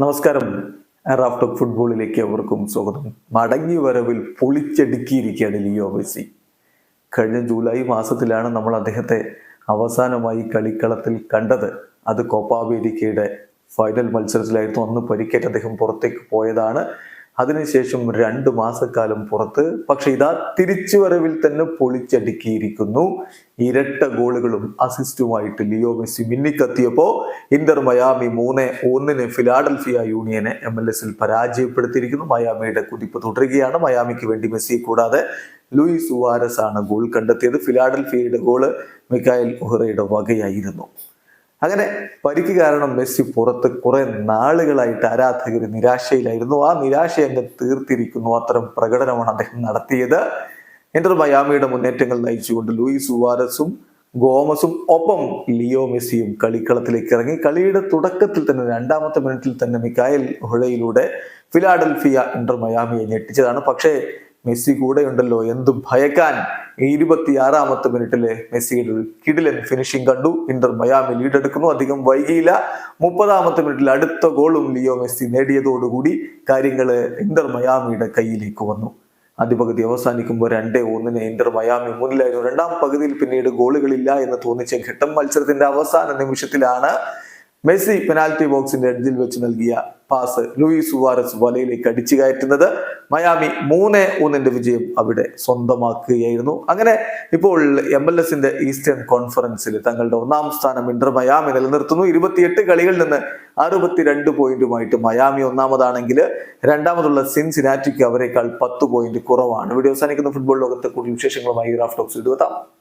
നമസ്കാരം. റാഫ്റ്റോക്ക് ഫുട്ബോളിലേക്ക് അവർക്കും സ്വാഗതം. മടങ്ങി വരവിൽ പൊളിച്ചടുക്കിയിരിക്കുകയാണ് ലിയോ മെസ്സി. കഴിഞ്ഞ ജൂലൈ മാസത്തിലാണ് നമ്മൾ അദ്ദേഹത്തെ അവസാനമായി കളിക്കളത്തിൽ കണ്ടത്. അത് കോപ്പ അമേരിക്കയുടെ ഫൈനൽ മത്സരത്തിലായിരുന്നു. അന്ന് പരിക്കേറ്റ് അദ്ദേഹം പുറത്തേക്ക് പോയതാണ്. അതിനുശേഷം രണ്ട് മാസക്കാലം പുറത്ത് പക്ഷെ ഇതാ തിരിച്ചുവരവിൽ തന്നെ പൊളിച്ചടുക്കിയിരിക്കുന്നു. ഇരട്ട ഗോളുകളും അസിസ്റ്റുമായിട്ട് ലിയോ മെസ്സി മിന്നിക്കത്തിയപ്പോ ഇന്റർ മയാമി മൂന്ന് ഒന്നിന് ഫിലാഡൽഫിയ യൂണിയനെ എം എൽ എസിൽ പരാജയപ്പെടുത്തിയിരിക്കുന്നു. മയാമിയുടെ കുതിപ്പ് തുടരുകയാണ്. മയാമിക്ക് വേണ്ടി മെസ്സി കൂടാതെ ലൂയിസ് സുവാരസ് ആണ് ഗോൾ കണ്ടെത്തിയത്. ഫിലാഡൽഫിയയുടെ ഗോൾ മിക്കായൽ ഉഹറയുടെ വകയായിരുന്നു. അങ്ങനെ പരിക്ക് കാരണം മെസ്സി പുറത്ത് കുറെ നാളുകളായിട്ട് ആരാധകർ നിരാശയിലായിരുന്നു. ആ നിരാശ അങ്ങ് തീർത്തിരിക്കുന്നു. അത്തരം പ്രകടനമാണ് അദ്ദേഹം നടത്തിയത്. ഇന്റർ മയാമിയുടെ മുന്നേറ്റങ്ങൾ നയിച്ചുകൊണ്ട് ലൂയിസ് സുവാരസും ഗോമസും ഒപ്പം ലിയോ മെസ്സിയും കളിക്കളത്തിലേക്ക് ഇറങ്ങി. കളിയുടെ തുടക്കത്തിൽ തന്നെ രണ്ടാമത്തെ മിനിറ്റിൽ തന്നെ മിക്കായൽ ഹുഴയിലൂടെ ഫിലാഡൽഫിയ ഇന്റർ മയാമിയെ ഞെട്ടിച്ചതാണ്. പക്ഷേ മെസ്സി കൂടെയുണ്ടല്ലോ എന്ത്. ഭയക്കാൻ ഇരുപത്തിയാറാമത്തെ മിനിറ്റിലെ മെസ്സിയുടെ ഒരു കിടിലൻ ഫിനിഷിംഗ് കണ്ടു. ഇന്റർ മയാമി ലീഡ് എടുക്കുന്നു. അധികം വൈകിയില്ല. മുപ്പതാമത്തെ മിനിറ്റിൽ അടുത്ത ഗോളും ലിയോ മെസ്സി നേടിയതോടുകൂടി കാര്യങ്ങൾ ഇന്റർ മയാമിയുടെ കയ്യിലേക്ക് വന്നു. ആദ്യ പകുതി അവസാനിക്കുമ്പോൾ രണ്ടേ ഒന്നിന് ഇന്റർ മയാമി മുന്നിലായിരുന്നു. രണ്ടാം പകുതിയിൽ പിന്നീട് ഗോളുകളില്ല എന്ന് തോന്നിച്ച ഘട്ടം മത്സരത്തിന്റെ അവസാന നിമിഷത്തിലാണ് മെസ്സി പെനാൽറ്റി ബോക്സിന്റെ എഡ്ജിൽ വെച്ച് നൽകിയ പാസ് ലൂയിസ് സുവാരസ് വലയിലേക്ക് അടിച്ചു കയറ്റുന്നത്. മയാമി മൂന്ന് ഒന്നിന്റെ വിജയം അവിടെ സ്വന്തമാക്കുകയായിരുന്നു. അങ്ങനെ ഇപ്പോൾ എം എൽ എസിന്റെ ഈസ്റ്റേൺ കോൺഫറൻസിൽ തങ്ങളുടെ ഒന്നാം സ്ഥാനം ഇന്റർ മയാമി നിലനിർത്തുന്നു. ഇരുപത്തിയെട്ട് കളികളിൽ നിന്ന് അറുപത്തിരണ്ട് പോയിന്റുമായിട്ട് മയാമി ഒന്നാമതാണെങ്കിൽ രണ്ടാമതുള്ള സിൻസിനാറ്റിക്ക് അവരെക്കാൾ പത്ത് പോയിന്റ് കുറവാണ്. വീഡിയോ അവസാനിക്കുന്ന. ഫുട്ബോൾ ലോകത്തെ കൂടുതൽ വിശേഷങ്ങളുമായി ഗ്രാഫ് ടോക്സ് എത്താം